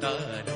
cantar.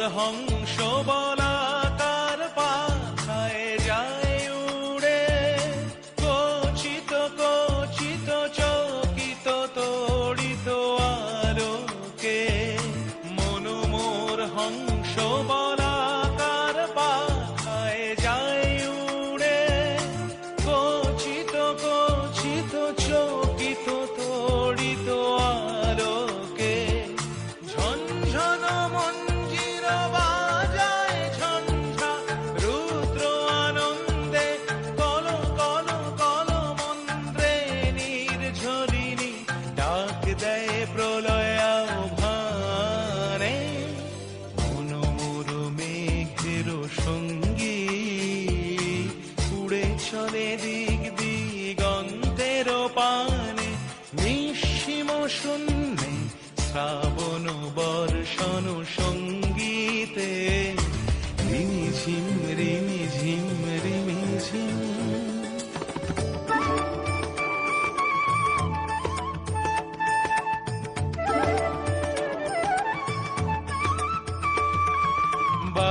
هر شو بالا. দেয় প্রলয় আহ্বানে মনোমর মেঘের সঙ্গী। উড়ে চলে দিক দিগন্তের পানে। নিঃসীম শূন্যে শ্রাবণ বর্ষণ সঙ্গীতে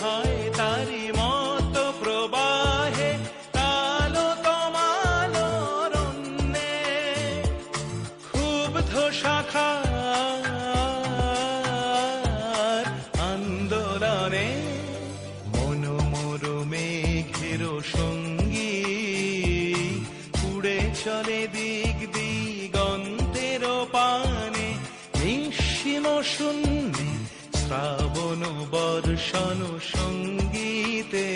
ধায় তারি প্রবাহে, তালো তমালো ক্ষুব্ধ শাখার আন্দোলনে মনোমোর মেঘের সঙ্গী উড়ে চলে দিক দিগন্তের পানে নিঃসীম শূন্যে শ্রাবণ বর্ষণ সঙ্গীতে